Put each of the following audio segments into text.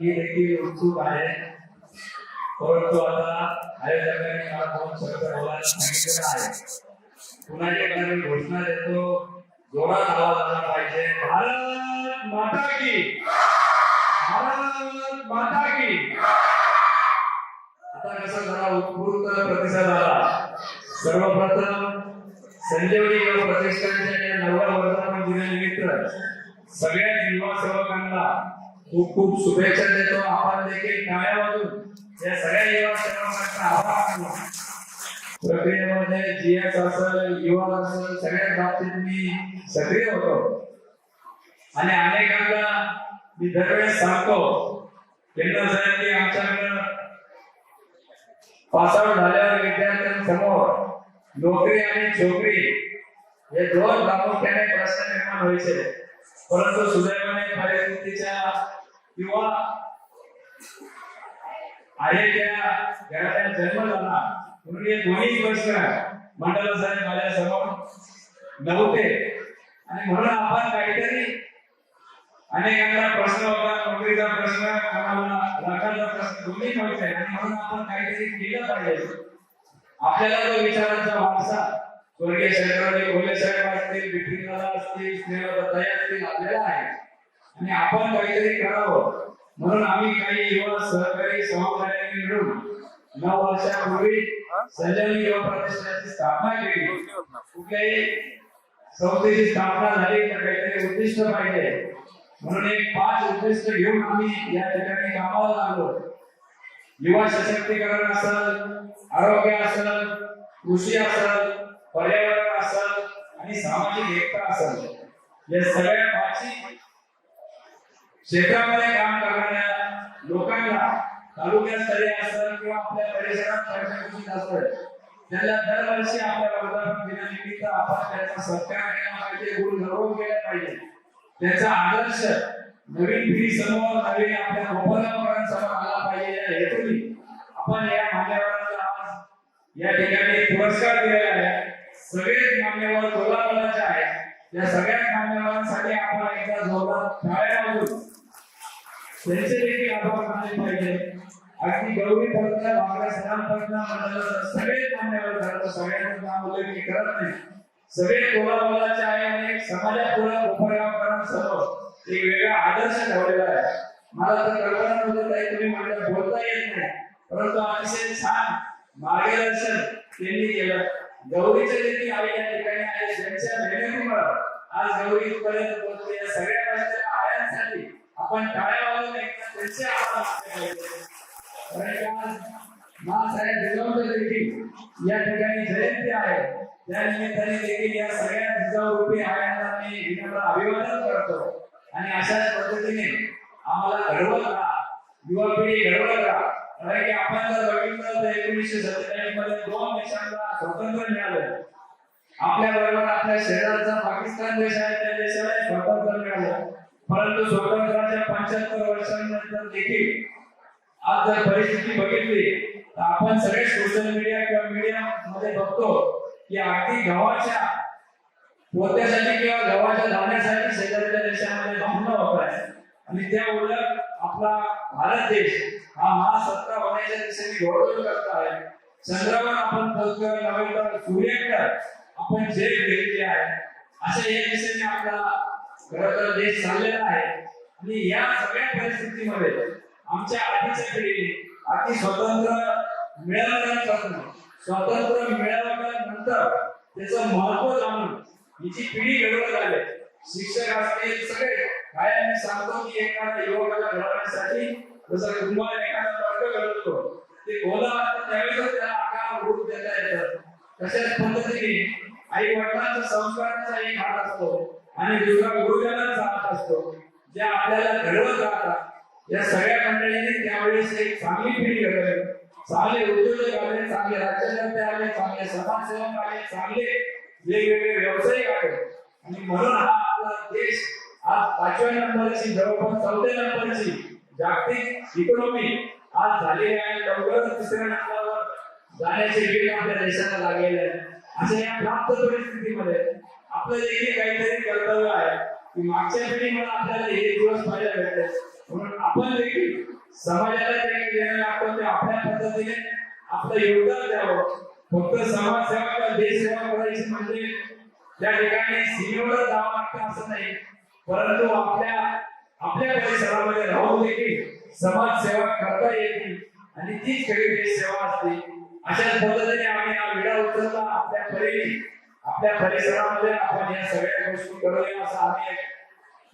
ही। देखील उत्सुक आहे परंतु आता आयोजकांनी मला दोन शब्द बोलायला सांगितलेलं आहे पुन्हा एकदा मी घोषणा देतो जोरात आवाज आला पाहिजे भारत माता की। भारत माता की। आता कसं जरा उत्स्फूर्त प्रतिसाद आला। सर्वप्रथम संजीवनी योग प्रतिष्ठानच्या या नवव्या वर्धापन दिनानिमित्त सगळ्या युवा सेवकांना खूप खूप शुभेच्छा देतो आपण देखील. टाळ्या वाजून या सगळ्या युवा सेवकांचा आभार प्रक्रियेमध्ये जीएस असेल युवा असेल सगळ्या बाबतीत मी सक्रिय होतो. आणि अनेकांना मी दरवेळेस सांगतो केंद्र साहेब की आमच्याकडं पासआउट झाल्यावर विद्यार्थ्यांसमोर नोकरी आणि छोकरी हे दोन प्रामुख्याने प्रश्न निर्माण व्हायचे. परंतु सुदैवाने परिस्थितीच्या किंवा आहे त्या जन्म झाला म्हणून हे दोन्ही प्रश्न मंडळ साहेब माझ्यासमोर नव्हते. आणि म्हणून आपण काहीतरी अनेकांना प्रश्न होता नोकरीचा प्रश्न कोणाला लाखाचा प्रश्न दोन्ही नव्हते आणि म्हणून आपण काहीतरी केलं पाहिजे. आपल्याला जो विचारांचा वारसा स्वर्गीय शंकरराव भोले साहेब असतील बिपिन असतील स्नेहलता असतील आपल्याला आहे. आणि आपण काहीतरी करावं. म्हणून आम्ही काही युवा सहकारी सहकार्याने मिळून नऊ वर्षापूर्वी संजीवनी युवा प्रतिष्ठानची स्थापना केली. कुठल्याही संस्थेची स्थापना झाली तर काहीतरी उद्दिष्ट पाहिजे. म्हणून एक पाच उद्दिष्ट घेऊन आम्ही या ठिकाणी कामाला लागलो युवा सशक्तीकरण असेल आरोग्य असेल कृषी असल पर्यावरण असल आणि सामाजिक एकता असल. या सगळ्या पाचही क्षेत्रामध्ये काम करणाऱ्या लोकांना तालुक्यास्तरीय असेल किंवा आपल्या परिसरात पंचायतीत असेल त्याला दरवर्षी आपल्या वर्धापन दिनानिमित्त आपण त्याचा सत्कार केला पाहिजे गुण गौरव केला पाहिजे. त्याचा आदर्श नवीन पिढी समोर नवीन आपल्या उपलब्धांसमोर आला पाहिजे या हेतूने आपण या मान्यवरांना आज या ठिकाणी पुरस्कार दिलेला आहे. सगळेच मान्यवर कोल्हापुराचे आहेत. या सगळ्याच मान्यवरांसाठी आपण एकदा जोरात टाळ्या वाजवून त्यांचे देखील आभार मानले पाहिजे. अगदी गौरी पंत भागऱ्या सरांपर्यंत मंडळ सगळे मान्यवर झालं सगळ्यांचं नाम उल्लेख मी करत नाही. सगळे कोल्हापुराचे आहे आणि एक समाजापुढे कोपरगावकरांसमोर एक वेगळा आदर्श ठेवलेला आहे. मला तर कल्पना नव्हतं काही तुम्ही म्हणलं बोलता येत नाही. परंतु अतिशय छान मार्गदर्शन त्यांनी केलं. गौरीच्या देखील आई या ठिकाणी आहे. ज्यांच्या मेहनतीमुळे आज गौरी पर्यंत पोहोचली या सगळ्या गोष्टी आयांसाठी आपण टाळ्या वाजवून एकदा त्यांचे आभार मानले पाहिजे. देखील या ठिकाणी जयंती आहे. त्या निमित्ताने देखील या सगळ्या जिजाऊरूपी आयांना मी विनम्र अभिवादन करतो. आणि अशाच पद्धतीने आम्हाला घडवत राहा. युवा पिढी घडवत राहा. कारण की आपण जर बघितलं तर एकोणीसशे सत्तेचाळीसमध्ये दोन देशांना स्वातंत्र्य मिळालं. आपल्या बरोबर आपल्या शेजारचा पाकिस्तान देश आहे त्या देशाला स्वातंत्र्य मिळालं. परंतु स्वातंत्र्याच्या पंच्याहत्तर वर्षांनंतर देखील आज जर परिस्थिती बघितली तर आपण सगळे सोशल मीडिया किंवा मीडिया मध्ये बघतो की अगदी गव्हाच्या पोत्यासाठी किंवा गव्हाच्या धान्यासाठी शेजारच्या देशामध्ये भांडणं होत आहे आणि त्या उलट आपला भारत देश हा महासत्ता होण्याच्या दिशेने घोडदौड करत आहे. चंद्रावर आपण पोहोचतोय नव्हे तर सूर्याकडे आपण झेप घेतली आहे अशा या दिशेने आपला खरं तर देश चाललेला आहे. आणि या सगळ्या परिस्थितीमध्ये आमच्या आधीच्या पिढीने अति स्वतंत्र मिळवल्यानंतर स्वातंत्र्य मिळवल्यानंतर त्याचं महत्त्व जाणून हिची पिढी घडवत आले शिक्षक असतील सगळे काय मी सांगतो की एखाद्या युवकाला घडवण्यासाठी जसं कुंभार एखादा वर्ग घडवतो ते गोला असतं त्यावेळेस त्याला आकार रूप देता येतात तशाच पद्धतीने आई वडिलांचा संस्काराचा एक हात असतो आणि दुसरा गुरुजनांचा हात असतो. जे आपल्याला घडवत राहतात. या सगळ्या मंडळींनी त्यावेळेस एक चांगली पिढी घडवली चांगले उद्योजक आले चांगले राज्यकर्ते आले चांगले समाजसेवक आले चांगले वेगवेगळे व्यावसायिक आले. आणि म्हणून हा आपला देश आज पाचव्या नंबरची जवळपास चौथ्या नंबरची जागतिक इकॉनॉमी आज झालेली आहे. लवकरच तिसऱ्या नंबरवर जाण्याचे वेग आपल्या देशाला लागलेले आहे. अशा या प्राप्त परिस्थितीमध्ये आपलं देखील काहीतरी कर्तव्य आहे की मागच्या पिढीमध्ये आपल्याला हे दिवस पाहायला भेटले. म्हणून आपण देखील समाजाला जे काही देणार आपण ते आपल्या पद्धतीने आपलं योगदान द्यावं. फक्त समाजसेवा किंवा देशसेवा करायची म्हणजे त्या ठिकाणी सीमेवर जावं लागतं असं नाही. परंतु आपल्या आपल्या परिसरामध्ये राहून देखील समाजसेवा करता येते आणि तीच खरी सेवा असते. अशाच पद्धतीने आम्ही हा विडा उचलला आपल्या परी आपल्या परिसरामध्ये आपण या सगळ्या गोष्टी करूया असं आम्ही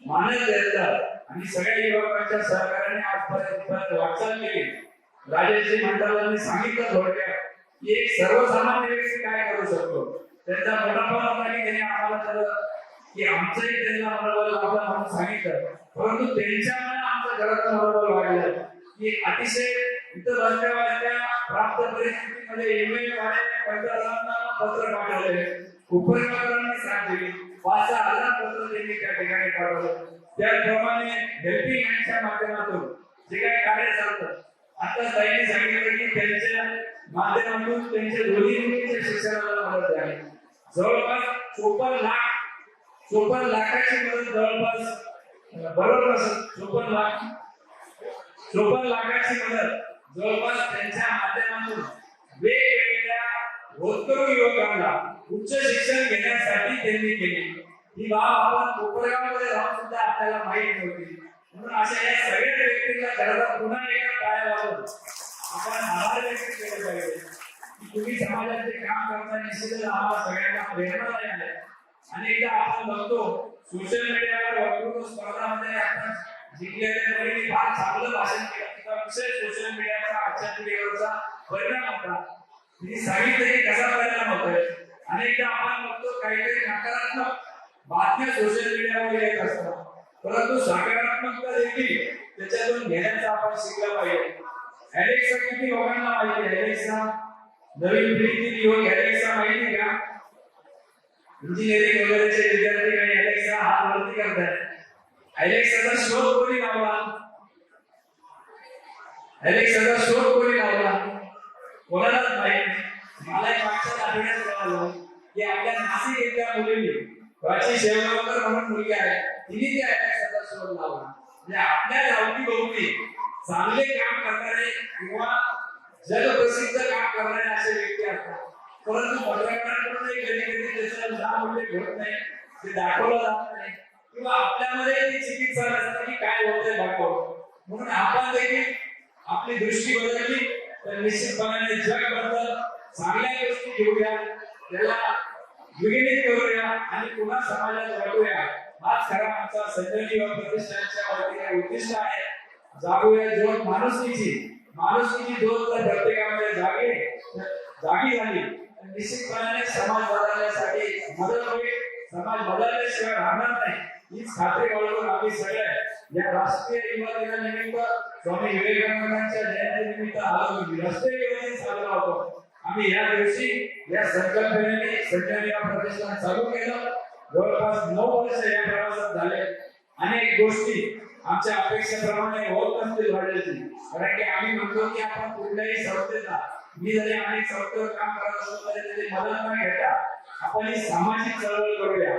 मानत घेतलं आणि सगळ्या युवकांच्या सहकार्याने आजपर्यंत वाटचाल केली. राजाजी मंडळांनी सांगितलं थोडक्यात की एक सर्वसामान्य व्यक्ती काय करू शकतो? त्यांचा मोठा पण त्यांनी आम्हाला त्याला की आमचंही त्यांना मनोबल आपलं म्हणून सांगितलं. परंतु त्यांच्यामुळे आमचं घराचं मनोबल वाढलं. की अतिशय इतर बसल्या प्राप्त परिस्थितीमध्ये ईमेल द्वारे पंतप्रधानांना पत्र पाठवले उपयोगांनी साथ दिली पाच सहा हजार पत्र त्यांनी त्या ठिकाणी पाठवलं. त्याचप्रमाणे हेल्पिंग हँडच्या माध्यमातून जे काही कार्य चालतं आता ताईने सांगितलं की त्यांच्या माध्यमातून त्यांच्या दोन्ही मुलींच्या शिक्षणाला मदत झाली. जवळपास चोपन्न लाख चोपन्न लाखाची मदत जवळपास बरोबर चोपन्न लाख चोपन्न लाखाची मदत जवळपास त्यांच्या माध्यमातून वेगवेगळ्या होतकरू युवकांना उच्च शिक्षण घेण्यासाठी त्यांनी केली. ही बाब आपण कोपरगावमध्ये राहून सुद्धा आपल्याला माहीत नव्हती म्हणून अशा या सगळ्या व्यक्तींना खरं पुन्हा एका पाया आपण आभार व्यक्त केले पाहिजे. तुम्ही तुम्ही समाजाचे काम करता निश्चितच आम्हाला सगळ्यांना प्रेरणादायी आहे अनेकदा आपण बघतो सोशल मीडियावर वक्तृत्व स्पर्धामध्ये आपण जिंकलेल्या मुलींनी फार चांगलं भाषण केलं. किंवा विषय सोशल मीडियाचा आजच्या पिढीवरचा परिणाम होता. मी सांगितलं की कसा परिणाम होतोय. अनेकदा आपण बघतो काहीतरी नकारात्मक बातम्या सोशल मीडियावर येत असतात. परंतु सकारात्मकता देखील त्याच्यातून घेण्याचा आपण शिकलं पाहिजे. अलेक्सा किती लोकांना माहिती अलेक्सा नवीन पिढीतील युवक अलेक्सा माहिती का? इंजिनिअरिंग वगैरेचे विद्यार्थी काही अलेक्सा हात वरती करतात अलेक्साचा शोध कोणी लावला? अलेक्साचा शोध कोणी लावला? कोणालाच माहीत? मला मागच्या आठवड्यात कळालं की आपल्या नाशिक येथील मुलींनी प्राची शेवगावकर म्हणून मुलगी आहे तिने त्या अलेक्साचा शोध लावला. म्हणजे आपल्या गावठी बहुती चांगले काम करणारे किंवा जगप्रसिद्ध काम करणारे असे व्यक्ती असतात. परंतु पत्रकारांकडून कधी कधी त्याचं लाभ मूल्य घेत नाही. ते दाखवलं जात नाही. किंवा आपल्यामध्ये ती चिकित्सा नसते की काय होतंय दाखव. म्हणून आपण देखील आपली दृष्टी बदलली तर निश्चितपणाने जगबद्दल चांगल्या गोष्टी घेऊया. त्याला विगिणित करूया आणि पुन्हा समाजात वाटूया. हाच खरा आमचा संजीवनी प्रतिष्ठानच्या वतीने उद्दिष्ट आहे. जागूया ज्योत माणुसकीची. माणुसकीची ज्योत जर प्रत्येकामध्ये जागे जागी झाली. निश्चितपणाने समाज बदलण्यासाठी मदत होईल. समाज बदलल्याशिवाय राहणार नाही. हीच खात्री बाळगून आम्ही सगळे. या राष्ट्रीय युवा दिनानिमित्त स्वामी विवेकानंदांच्या जयंतीनिमित्त आलो. राष्ट्रीय युवा दिन साजरा होतो. आम्ही या दिवशी या संकल्पनेने संचालिका प्रतिष्ठान चालू केलं. जवळपास नऊ वर्ष या प्रवासात झाले. अनेक गोष्टी आमच्या अपेक्षेप्रमाणे होत नसतील वाढायची. कारण की आम्ही म्हणतो की आपण कुठल्याही संस्थेचा मी जरी अनेक संस्थेवर काम करत असलो तरी त्याची मदत न घेता. आपण ही सामाजिक चळवळ करूया.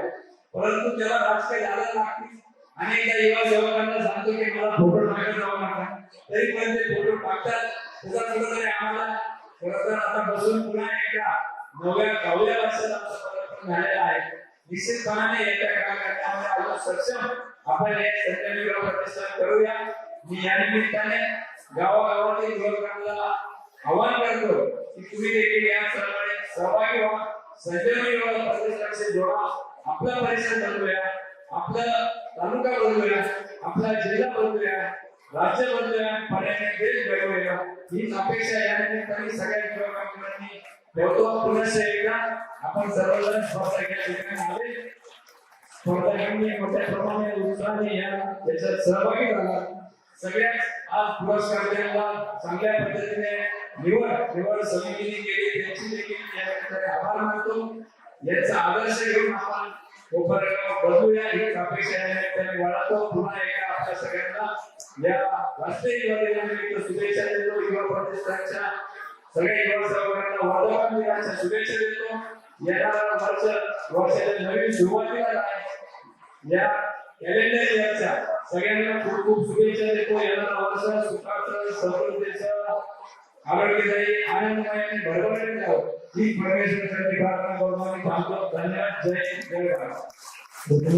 परंतु त्याला राजकीय झाला लागते अनेकदा युवा सेवकांना सांगतो की मला फोटो टाकायला जावं नका. तरी पण ते फोटो टाकतात. त्याचा कुठेतरी आम्हाला खरं तर आता बसून पुन्हा एकदा नव्या गावल्या भाषेत आमचं पदार्पण झालेलं आहे. निश्चितपणाने येत्या काळामध्ये अजून सक्षम आपण हे संजय प्रतिष्ठान करूया. मी या निमित्ताने गावागावातील युवकांना आवाहन करतो की तुम्ही देखील या चळवळीत सहभागी व्हा. संजय व्हा प्रतिष्ठानशी जोडा. आपला परिसर बनवूया. आपला तालुका बनवूया. आपला जिल्हा बनवूया. राज्य बनवूया. पर्यायाने देश बनवूया. हीच अपेक्षा या निमित्ताने सगळ्या युवकांकडून ठेवतो. पुनश्च एकदा आपण सर्वजण स्पर्धा केल्या ठिकाणी आले स्पर्धा मोठ्या प्रमाणे उत्साहाने या याच्यात सहभागी झाला. सगळ्याच आज पुरस्कार द्यायला चांगल्या पद्धतीने निवड निवड समितीने केली त्यांची देखील या ठिकाणी आभार मानतो. याचा आदर्श घेऊन आपण कोपरगाव बदलूया हीच अपेक्षा या निमित्ताने बाळगतो पुन्हा एकदा आपल्या सगळ्यांना या राष्ट्रीय युवा दिनानिमित्त शुभेच्छा देतो. युवा प्रतिष्ठानच्या सगळ्या युवा सहकार्यांना वर्धमान दिनाच्या शुभेच्छा देतो. येणारा वर्ष वर्षाच्या नवीन सुरुवातीला या कॅलेंडर इयरच्या सगळ्यांना खूप खूप शुभेच्छा देतो. येणारा वर्ष सुखाचं समृद्धीचं आरोग्यदायी आनंदमय आणि भरभरून जावं. ही परमेश्वर धन्यवाद. जय जय भारत.